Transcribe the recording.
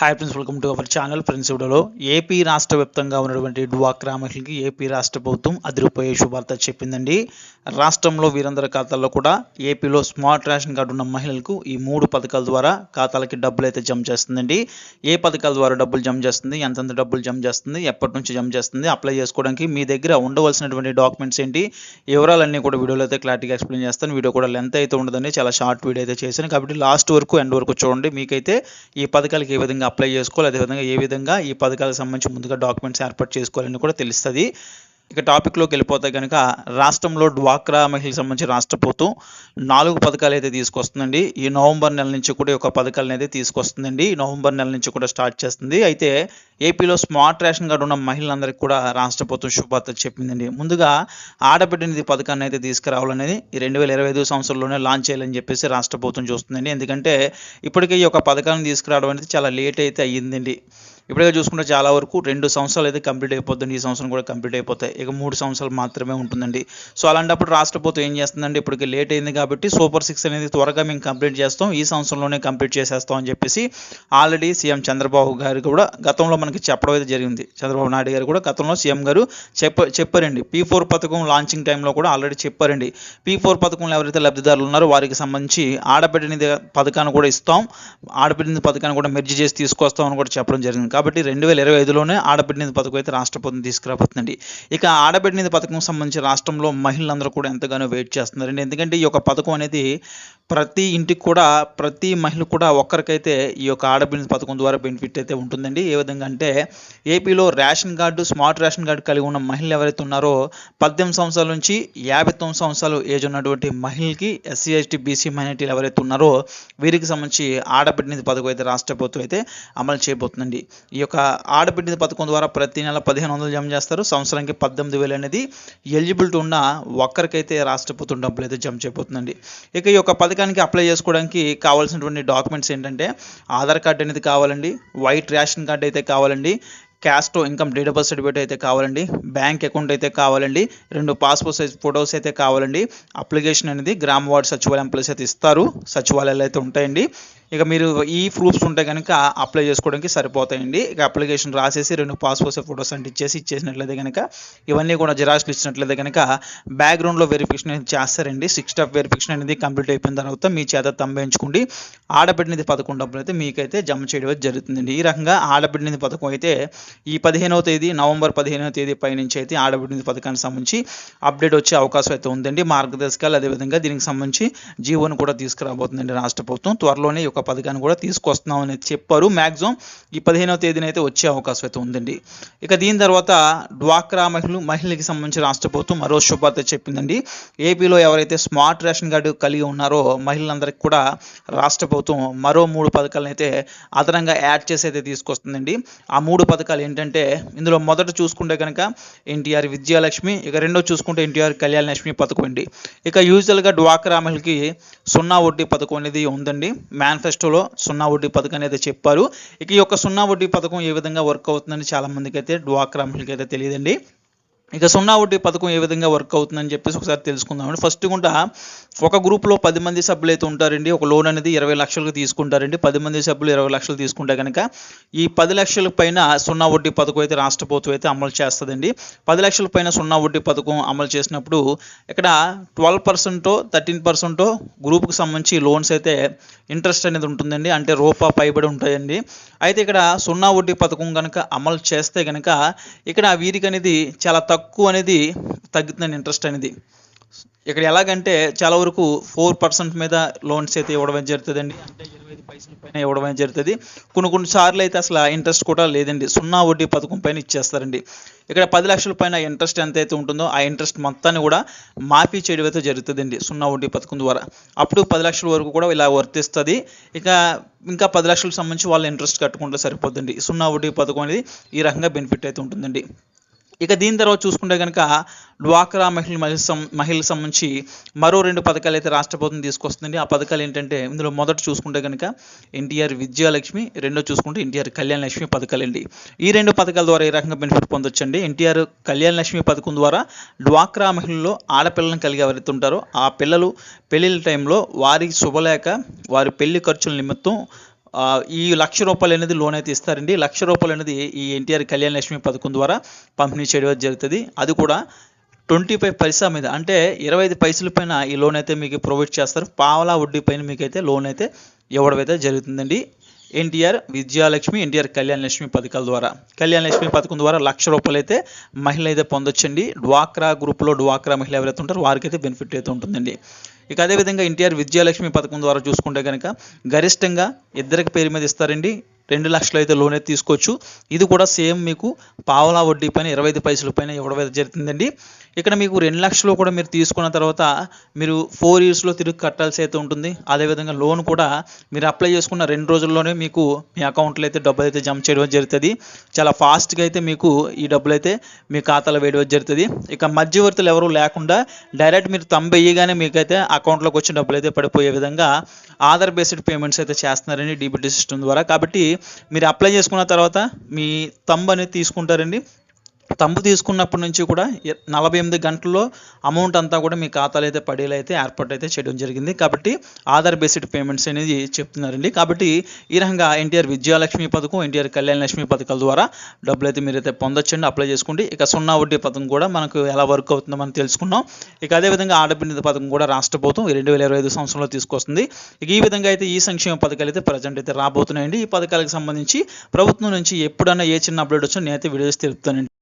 Hi friends welcome to our channel friends వీడియోలో AP రాష్ట్ర వ్యాప్తంగా ఉన్నటువంటి డ్వాక్రా మహిళకి ఏపీ రాష్ట్ర ప్రభుత్వం అదిరిపోయే శుభార్త చెప్పిందండి. రాష్ట్రంలో వీరందరి ఖాతాల్లో కూడా ఏపీలో స్మార్ట్ రేషన్ కార్డు ఉన్న మహిళలకు ఈ మూడు పథకాల ద్వారా ఖాతాలకి డబ్బులు అయితే జమ చేస్తుందండి. ఏ పథకాల ద్వారా డబ్బులు జమ చేస్తుంది? ఎంతెంత డబ్బులు జమ చేస్తుంది? ఎప్పటి నుంచి జమ చేస్తుంది? అప్లై చేసుకోవడానికి మీ దగ్గర ఉండవలసినటువంటి డాక్యుమెంట్స్ ఏంటి? వివరాలన్నీ కూడా వీడియోలో అయితే క్లారిటీగా ఎక్స్ప్లెయిన్ చేస్తాను. వీడియో కూడా లెంత్ అయితే ఉండదండి. చాలా షార్ట్ వీడియో అయితే చేశాను. కాబట్టి లాస్ట్ వరకు ఎండ్ వరకు చూడండి. మీకైతే ఈ పథకాలకి ఏ విధంగా అప్లై చేసుకోవాలి అదేవిధంగా ఏ విధంగా ఈ పథకాలకు సంబంధించి ముందుగా డాక్యుమెంట్స్ ఏర్పాటు చేసుకోవాలని కూడా తెలుస్తుంది. ఇక టాపిక్లోకి వెళ్ళిపోతే కనుక రాష్ట్రంలో డ్వాక్రా మహిళలకు సంబంధించి రాష్ట్ర ప్రభుత్వం నాలుగు పథకాలు అయితే తీసుకొస్తుందండి. ఈ నవంబర్ నెల నుంచి కూడా ఒక పథకాలను అయితే తీసుకొస్తుందండి. ఈ నవంబర్ నెల నుంచి కూడా స్టార్ట్ చేస్తుంది. అయితే ఏపీలో స్మార్ట్ రేషన్ కార్డు ఉన్న మహిళలందరికీ కూడా రాష్ట్ర ప్రభుత్వం శుభార్త చెప్పిందండి. ముందుగా ఆడబిడ్డ నిధి పథకాన్ని అయితే తీసుకురావాలనేది ఈ రెండు వేల ఇరవై ఐదు సంవత్సరంలోనే లాంచ్ చేయాలని చెప్పేసి రాష్ట్ర ప్రభుత్వం చూస్తుందండి. ఎందుకంటే ఇప్పటికే ఈ యొక్క పథకాన్ని తీసుకురావడం అనేది చాలా లేట్ అయితే అయ్యిందండి. ఇప్పుడే చూసుకుంటే చాలా వరకు రెండు సంవత్సరాలు అయితే కంప్లీట్ అయిపోతుంది ఈ సంవత్సరం కూడా కంప్లీట్ అయిపోతాయి. ఇక మూడు సంవత్సరాలు మాత్రమే ఉంటుందండి. సో అలాంటప్పుడు రాష్ట్ర ప్రభుత్వం ఏం చేస్తుందంటే ఇప్పటికి లేట్ అయింది కాబట్టి సూపర్ సిక్స్ అనేది త్వరగా మేము కంప్లీట్ చేస్తాం ఈ సంవత్సరంలోనే కంప్లీట్ చేసేస్తాం అని చెప్పేసి ఆల్రెడీ సీఎం చంద్రబాబు గారు కూడా గతంలో మనకి చెప్పడం అయితే జరిగింది. చంద్రబాబు నాయుడు గారు కూడా గతంలో సీఎం గారు చెప్ప చెప్పారండి. పీ ఫోర్ పథకం లాంచింగ్ టైంలో కూడా ఆల్రెడీ చెప్పారండి. పీ ఫోర్ పథకంలో ఎవరైతే లబ్ధిదారులు ఉన్నారో వారికి సంబంధించి ఆడబిడ్డ పథకాన్ని కూడా ఇస్తాం. ఆడబిడ్డ పథకాన్ని కూడా మెర్జీ చేసి తీసుకొస్తాం అని కూడా చెప్పడం జరిగింది. కాబట్టి రెండు వేల ఇరవై ఐదులోనే ఆడబిడ్డ నిధి పథకం అయితే రాష్ట్ర ప్రభుత్వం తీసుకురాబోతుందండి. ఇక ఆడబిడ్డ నిధి పథకం సంబంధించి రాష్ట్రంలో మహిళలందరూ కూడా ఎంతగానో వెయిట్ చేస్తున్నారండి. ఎందుకంటే ఈ యొక్క పథకం అనేది ప్రతి ఇంటికి కూడా ప్రతి మహిళ కూడా ఒక్కరికైతే ఈ యొక్క ఆడబిడ్డ పథకం ద్వారా బెనిఫిట్ అయితే ఉంటుందండి. ఏ విధంగా అంటే ఏపీలో ration card smart ration card కలిగి ఉన్న మహిళలు ఎవరైతే ఉన్నారో పద్దెనిమిది సంవత్సరాల నుంచి యాభై తొమ్మిది సంవత్సరాలు ఏజ్ ఉన్నటువంటి మహిళకి ఎస్సీ ఎస్టీ బీసీ మైనార్టీలు ఎవరైతే ఉన్నారో వీరికి సంబంధించి ఆడబిడ్డ నిధి పథకం అయితే రాష్ట్ర ప్రభుత్వం అయితే అమలు చేయబోతుందండి. ఈ యొక్క ఆడబిడ్డ పథకం ద్వారా ప్రతి నెల పదిహేను వందలు జమ చేస్తారు. సంవత్సరానికి పద్దెనిమిది వేలు అనేది ఎలిజిబిలిటీ ఉన్న ఒక్కరికైతే రాష్ట్ర ప్రభుత్వం డబ్బులు అయితే జమ చేయబోతుందండి. ఇక ఈ యొక్క పథకానికి అప్లై చేసుకోవడానికి కావాల్సినటువంటి డాక్యుమెంట్స్ ఏంటంటే ఆధార్ కార్డు అనేది కావాలండి వైట్ రేషన్ కార్డు అయితే కావాలండి caste income date of birth certificate అయితే కావాలండి బ్యాంక్ అకౌంట్ అయితే కావాలండి రెండు పాస్పోర్ట్ సైజ్ ఫొటోస్ అయితే కావాలండి అప్లికేషన్ అనేది గ్రామ వార్డ్ సచివాలయం ప్లస్ అయితే ఇస్తారు. సచివాలయాలు అయితే ఉంటాయండి. ఇక మీరు ఈ ప్రూఫ్స్ ఉంటే కనుక అప్లై చేసుకోవడానికి సరిపోతాయండి. ఇక అప్లికేషన్ రాసేసి రెండు పాస్పోర్ట్ ఫోటోస్ ఫొటోస్ అంటే ఇచ్చేసి ఇచ్చేసినట్లయితే కనుక ఇవన్నీ కూడా జిరాక్స్లు ఇచ్చినట్లయితే కనుక బ్యాక్గ్రౌండ్లో వెరిఫికేషన్ అనేది చేస్తారండి. సిక్స్ స్టెప్ వెరిఫికేషన్ అనేది కంప్లీట్ అయిపోయిన తర్వాత మీ చేత తంబేయించుకోండి. ఆడబిడ్డనిది పథకం డబ్బులు అయితే మీకైతే జమ చేయడం అయితే జరుగుతుందండి. ఈ రకంగా ఆడబిడ్డనిది పథకం అయితే ఈ పదిహేనవ తేదీ నవంబర్ పదిహేనవ తేదీ పై నుంచి అయితే ఆడబిడ్డనిది పథకానికి సంబంధించి అప్డేట్ వచ్చే అవకాశం అయితే ఉందండి. మార్గదర్శకాలు అదేవిధంగా దీనికి సంబంధించి జీవోను కూడా తీసుకురాబోతుందండి రాష్ట్ర ప్రభుత్వం. త్వరలోనే ఒక పథకాన్ని కూడా తీసుకొస్తున్నామని చెప్పారు. మ్యాక్సిమం ఈ పదిహేనవ తేదీన అయితే వచ్చే అవకాశం అయితే ఉందండి. ఇక దీని తర్వాత డ్వాక్రా మహిళలు మహిళకి సంబంధించిన రాష్ట్ర ప్రభుత్వం మరో శుభార్త చెప్పిందండి. ఏపీలో ఎవరైతే స్మార్ట్ రేషన్ కార్డు కలిగి ఉన్నారో మహిళలందరికీ కూడా రాష్ట్ర ప్రభుత్వం మరో మూడు పథకాలను అయితే అదనంగా యాడ్ చేసి అయితే తీసుకొస్తుందండి. ఆ మూడు పథకాలు ఏంటంటే ఇందులో మొదట చూసుకుంటే కనుక ఎన్టీఆర్ విద్యాలక్ష్మి ఇక రెండో చూసుకుంటే ఎన్టీఆర్ కళ్యాణ లక్ష్మి పథకం అండి. ఇక యూజువల్గా డ్వాక్రా మహిళకి సున్నా వడ్డీ పథకం అనేది ఉందండి. మేనిఫెస్టోలో సున్నా వడ్డీ పథకం అనేది చెప్పారు. ఇక ఈ యొక్క సున్నా వడ్డీ పథకం ఏ విధంగా వర్క్ అవుతుందని చాలామందికి అయితే డ్వాక్రా మహిళకి అయితే తెలియదండి. ఇక సున్నా వడ్డీ పథకం ఏ విధంగా వర్క్ అవుతుందని చెప్పేసి ఒకసారి తెలుసుకుందామండి. ఫస్ట్ కూడా ఒక గ్రూప్లో పది మంది సభ్యులు అయితే ఉంటారండి. ఒక లోన్ అనేది ఇరవై లక్షలకు తీసుకుంటారండి. పది మంది సభ్యులు ఇరవై లక్షలు తీసుకుంటే కనుక ఈ పది లక్షల పైన సున్నా వడ్డీ పథకం అయితే రాష్ట్ర ప్రభుత్వం అయితే అమలు చేస్తుందండి. పది లక్షల పైన సున్నా వడ్డీ పథకం అమలు చేసినప్పుడు ఇక్కడ ట్వెల్వ్ పర్సెంటో థర్టీన్ పర్సెంటో గ్రూప్కి సంబంధించి లోన్స్ అయితే ఇంట్రెస్ట్ అనేది ఉంటుందండి. అంటే రూపా పైబడి ఉంటాయండి. అయితే ఇక్కడ సున్నా వడ్డీ పథకం కనుక అమలు చేస్తే కనుక ఇక్కడ వీరికి అనేది చాలా తక్కువ అనేది తగ్గుతుందండి ఇంట్రెస్ట్ అనేది. ఇక్కడ ఎలాగంటే చాలా వరకు ఫోర్ పర్సెంట్ మీద లోన్స్ అయితే ఇవ్వడం జరుగుతుందండి. అంటే ఇరవై ఐదు పైసల పైన ఇవ్వడం జరుగుతుంది. కొన్ని కొన్ని సార్లు అయితే అసలు ఇంట్రెస్ట్ కూడా లేదండి. సున్నా వడ్డీ పథకం పైన ఇచ్చేస్తారండి. ఇక్కడ పది లక్షల పైన ఇంట్రెస్ట్ ఎంత అయితే ఉంటుందో ఆ ఇంట్రెస్ట్ మొత్తాన్ని కూడా మాఫీ చేయడం అయితే జరుగుతుందండి సున్నా వడ్డీ పథకం ద్వారా. అప్పుడు పది లక్షల వరకు కూడా ఇలా వర్తిస్తుంది. ఇక ఇంకా పది లక్షలకు సంబంధించి వాళ్ళు ఇంట్రెస్ట్ కట్టుకుంటే సరిపోతుంది సున్నా వడ్డీ పథకం అనేది ఈ రకంగా బెనిఫిట్ అయితే ఉంటుందండి. ఇక దీని తర్వాత చూసుకుంటే కనుక డ్వాక్రా మహిళ మహిళ సం- సంబంధించి మరో రెండు పథకాలు అయితే రాష్ట్ర ప్రభుత్వం తీసుకొస్తుంది ఆ పథకాలు ఏంటంటే ఇందులో మొదట చూసుకుంటే కనుక ఎన్టీఆర్ విద్యాలక్ష్మి రెండో చూసుకుంటే ఎన్టీఆర్ కళ్యాణ లక్ష్మి పథకాలండి. ఈ రెండు పథకాల ద్వారా ఏ రకంగా బెనిఫిట్ పొందొచ్చండి? ఎన్టీఆర్ కళ్యాణ లక్ష్మి పథకం ద్వారా డ్వాక్రా మహిళల్లో ఆడపిల్లలను కలిగి ఎవరైతే ఉంటారో. ఆ పిల్లలు పెళ్ళిళ్ళ టైంలో వారి శుభలేక వారి పెళ్ళి ఖర్చుల నిమిత్తం ఈ లక్ష రూపాయలు అనేది లోన్ అయితే ఇస్తారండి. లక్ష రూపాయలు అనేది ఈ ఎన్టీఆర్ కళ్యాణ లక్ష్మి పథకం ద్వారా పంపిణీ చేయడం జరుగుతుంది. అది కూడా ట్వంటీ ఫైవ్ పైసా మీద అంటే ఇరవై ఐదు పైసల పైన ఈ లోన్ అయితే మీకు ప్రొవైడ్ చేస్తారు. పావలా వడ్డీ పైన మీకు అయితే లోన్ అయితే ఇవ్వడం అయితే జరుగుతుందండి. ఎన్టీఆర్ విద్యాలక్ష్మి ఎన్టీఆర్ కళ్యాణ లక్ష్మి పథకాల ద్వారా. కళ్యాణ లక్ష్మి పథకం ద్వారా లక్ష రూపాయలు అయితే మహిళ అయితే పొందొచ్చండి. డ్వాక్రా గ్రూప్లో డ్వాక్రా మహిళ ఎవరైతే ఉంటారో వారికైతే బెనిఫిట్ అయితే ఉంటుందండి. ఇక అదేవిధంగా ఎన్టీఆర్ విద్యాలక్ష్మి పథకం ద్వారా చూసుకుంటే కనుక గరిష్టంగా ఇద్దరికి పేరు మీద ఇస్తారండి. రెండు లక్షలు అయితే లోన్ అయితే తీసుకోవచ్చు. ఇది కూడా సేమ్ మీకు పావలా వడ్డీ పైన ఇరవై ఐదు పైసల పైన ఇవ్వడం అయితే జరుగుతుందండి ఇక్కడ మీకు రెండు లక్షలు కూడా మీరు తీసుకున్న తర్వాత మీరు ఫోర్ ఇయర్స్లో తిరిగి కట్టాల్సి అయితే ఉంటుంది. అదేవిధంగా లోన్ కూడా మీరు అప్లై చేసుకున్న రెండు రోజుల్లోనే మీకు మీ అకౌంట్లో అయితే డబ్బులు అయితే జమ చేయడం జరుగుతుంది. చాలా ఫాస్ట్గా అయితే మీకు ఈ డబ్బులు అయితే మీ ఖాతాలో వేయడం జరుగుతుంది. ఇక మధ్యవర్తులు ఎవరు లేకుండా డైరెక్ట్ మీరు తంబ వేయగానే మీకైతే అకౌంట్లోకి వచ్చిన డబ్బులు అయితే పడిపోయే విధంగా ఆధార్ బేస్డ్ పేమెంట్స్ అయితే చేస్తున్నారండి డీబీటీ సిస్టమ్ ద్వారా. కాబట్టి మీరు అప్లై చేసుకున్న తర్వాత మీ తంబ్ అనేది తీసుకుంటారండి. తంబు తీసుకున్నప్పటి నుంచి కూడా నలభై ఎనిమిది గంటల్లో అమౌంట్ అంతా కూడా మీ ఖాతాలో అయితే పడేలా అయితే ఏర్పాటు అయితే చేయడం జరిగింది. కాబట్టి ఆధార్ బేస్డ్ పేమెంట్స్ అనేది చెప్తున్నారండి. కాబట్టి ఈ రకంగా ఎన్టీఆర్ విద్యాలక్ష్మి పథకం ఎన్టీఆర్ కళ్యాణ లక్ష్మి పథకాల ద్వారా డబ్బులు అయితే మీరైతే పొందొచ్చండి. అప్లై చేసుకోండి. ఇక సున్నా వడ్డీ పథకం కూడా మనకు ఎలా వర్క్ అవుతుందో మనం తెలుసుకున్నాం. ఇక అదేవిధంగా ఆడపిల్ల పథకం కూడా రాష్ట్ర ప్రభుత్వం రెండు వేల ఇరవై ఐదు సంవత్సరంలో తీసుకొస్తుంది. ఇక ఈ విధంగా అయితే ఈ సంక్షేమ పథకాలు అయితే ప్రజెంట్ అయితే రాబోతున్నాయండి. ఈ పథకాలకు సంబంధించి ప్రభుత్వం నుంచి ఎప్పుడైనా ఏ చిన్న అప్డేట్ వచ్చినా నేనైతే వీడియోస్ తెలుపుతానండి